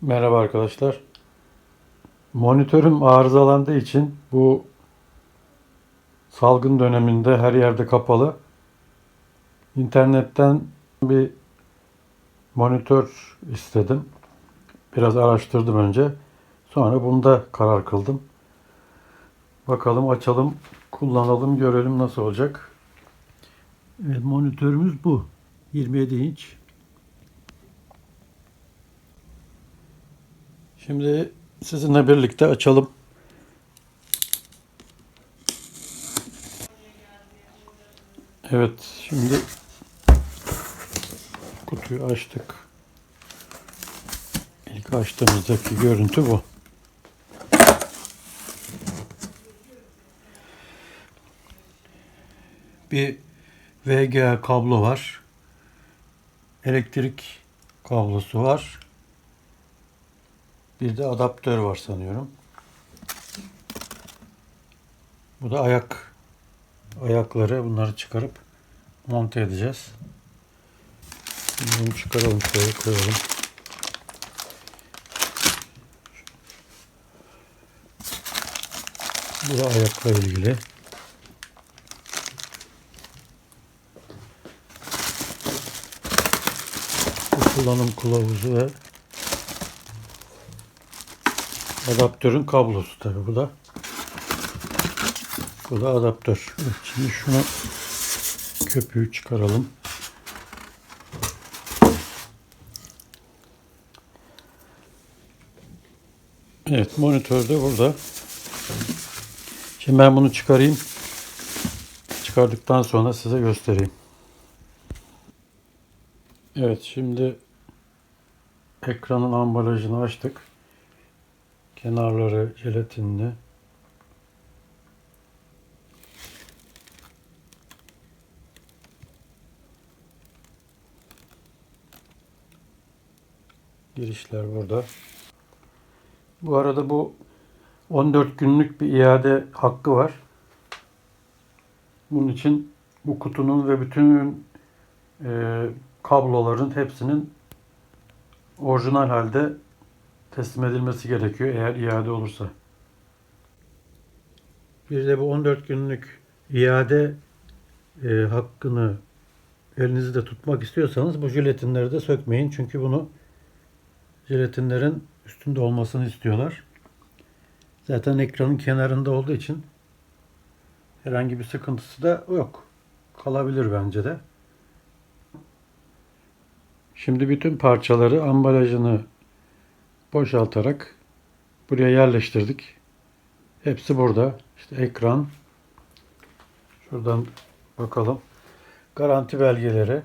Merhaba arkadaşlar. Monitörüm arızalandığı için bu salgın döneminde her yerde kapalı. İnternetten bir monitör istedim. Biraz araştırdım önce. Sonra bunda karar kıldım. Bakalım açalım, kullanalım, görelim nasıl olacak. Evet, monitörümüz bu. 27 inç. Şimdi sizinle birlikte açalım. Evet, şimdi kutuyu açtık. İlk açtığımızdaki görüntü bu. Bir VGA kablo var. Elektrik kablosu var. Bir de adaptör var sanıyorum. Bu da ayak ayakları. Bunları çıkarıp monte edeceğiz. Bunu çıkaralım şöyle koyalım. Bu da ayakla ilgili. Bu kullanım kılavuzu ve Adaptörün kablosu tabi bu da. Bu da adaptör. Evet, şimdi şunu köpüğü çıkaralım. Evet monitör de burada. Şimdi ben bunu çıkarayım. Çıkardıktan sonra size göstereyim. Evet şimdi ekranın ambalajını açtık. Kenarları jelatinli. Girişler burada. Bu arada bu 14 günlük bir iade hakkı var. Bunun için bu kutunun ve bütün e, kabloların hepsinin orijinal halde teslim edilmesi gerekiyor eğer iade olursa. Bir de bu 14 günlük iade e, hakkını elinizde tutmak istiyorsanız bu jelatinleri de sökmeyin. Çünkü bunu jelatinlerin üstünde olmasını istiyorlar. Zaten ekranın kenarında olduğu için herhangi bir sıkıntısı da yok. Kalabilir bence de. Şimdi bütün parçaları ambalajını boşaltarak buraya yerleştirdik. Hepsi burada. İşte ekran. Şuradan bakalım. Garanti belgeleri.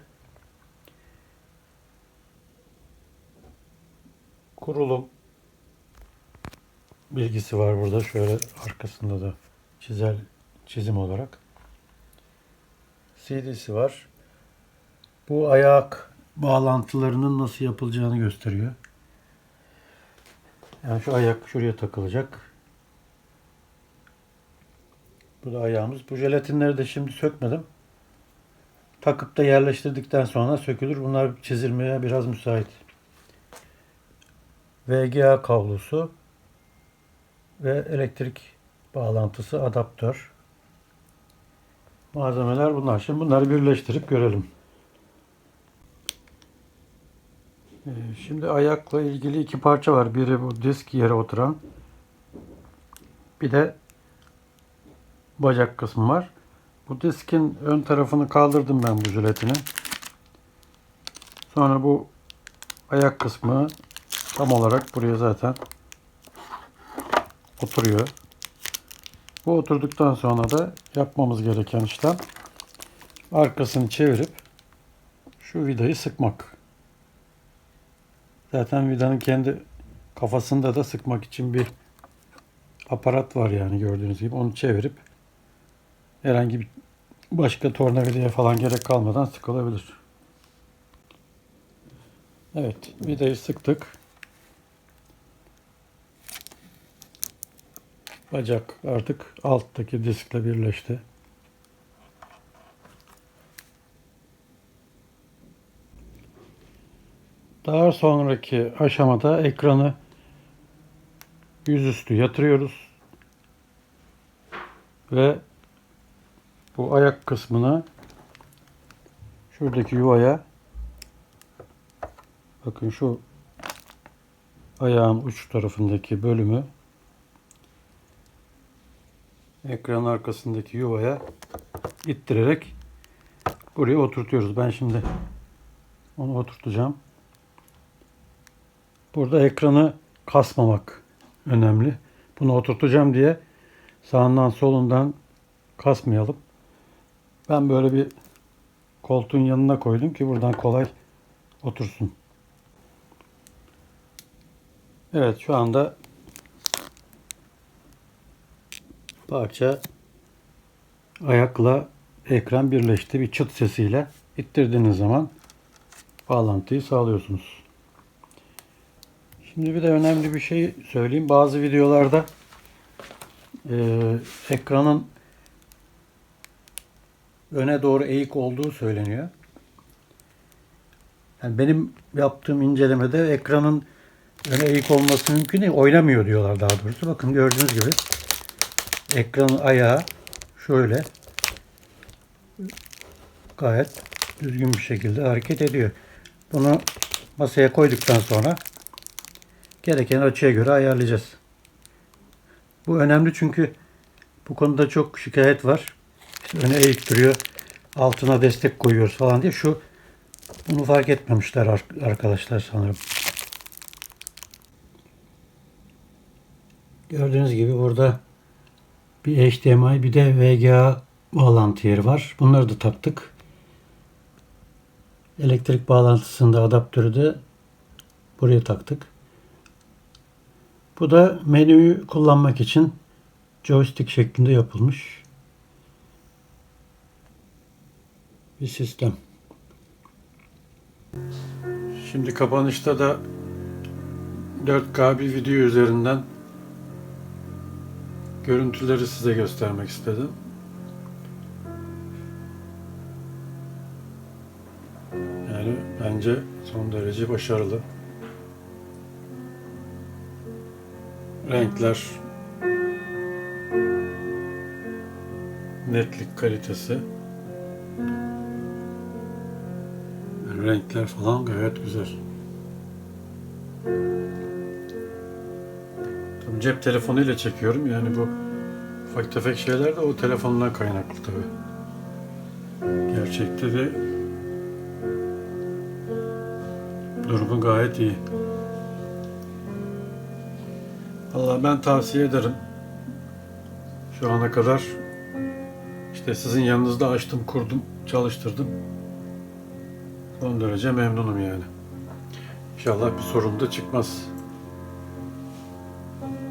Kurulum bilgisi var burada. Şöyle arkasında da çizel çizim olarak. CD'si var. Bu ayak bağlantılarının nasıl yapılacağını gösteriyor. Yani şu ayak şuraya takılacak. Bu da ayağımız. Bu jelatinleri de şimdi sökmedim. Takıp da yerleştirdikten sonra sökülür. Bunlar çizilmeye biraz müsait. VGA kablosu ve elektrik bağlantısı adaptör. Malzemeler bunlar. Şimdi bunları birleştirip görelim. Şimdi ayakla ilgili iki parça var. Biri bu disk yere oturan. Bir de bacak kısmı var. Bu diskin ön tarafını kaldırdım ben bu jiletini. Sonra bu ayak kısmı tam olarak buraya zaten oturuyor. Bu oturduktan sonra da yapmamız gereken işlem arkasını çevirip şu vidayı sıkmak. Zaten vidanın kendi kafasında da sıkmak için bir aparat var yani gördüğünüz gibi. Onu çevirip herhangi bir başka tornavidaya falan gerek kalmadan sıkılabilir. Evet, vidayı sıktık. Bacak artık alttaki diskle birleşti. Daha sonraki aşamada ekranı yüzüstü yatırıyoruz. Ve bu ayak kısmına şuradaki yuvaya bakın şu ayağın uç tarafındaki bölümü ekranın arkasındaki yuvaya ittirerek buraya oturtuyoruz. Ben şimdi onu oturtacağım. Burada ekranı kasmamak önemli. Bunu oturtacağım diye sağından solundan kasmayalım. Ben böyle bir koltuğun yanına koydum ki buradan kolay otursun. Evet şu anda parça ayakla ekran birleşti. Bir çıt sesiyle ittirdiğiniz zaman bağlantıyı sağlıyorsunuz. Şimdi bir de önemli bir şey söyleyeyim. Bazı videolarda e, ekranın öne doğru eğik olduğu söyleniyor. Yani benim yaptığım incelemede ekranın öne eğik olması mümkün değil. Oynamıyor diyorlar daha doğrusu. Bakın gördüğünüz gibi ekranın ayağı şöyle gayet düzgün bir şekilde hareket ediyor. Bunu masaya koyduktan sonra gereken açıya göre ayarlayacağız. Bu önemli çünkü bu konuda çok şikayet var. İşte öne eğik duruyor, altına destek koyuyoruz falan diye. Şu bunu fark etmemişler ar- arkadaşlar sanırım. Gördüğünüz gibi burada bir HDMI bir de VGA bağlantı yeri var. Bunları da taktık. Elektrik bağlantısında adaptörü de buraya taktık. Bu da menüyü kullanmak için joystick şeklinde yapılmış bir sistem. Şimdi kapanışta da 4K bir video üzerinden görüntüleri size göstermek istedim. Yani bence son derece başarılı. Renkler, netlik kalitesi, yani renkler falan gayet güzel. Tabii cep telefonuyla çekiyorum yani bu ufak tefek şeyler de o telefondan kaynaklı tabii. Gerçekte de durumu gayet iyi. Vallahi ben tavsiye ederim. Şu ana kadar işte sizin yanınızda açtım, kurdum, çalıştırdım. Son derece memnunum yani. İnşallah bir sorun da çıkmaz.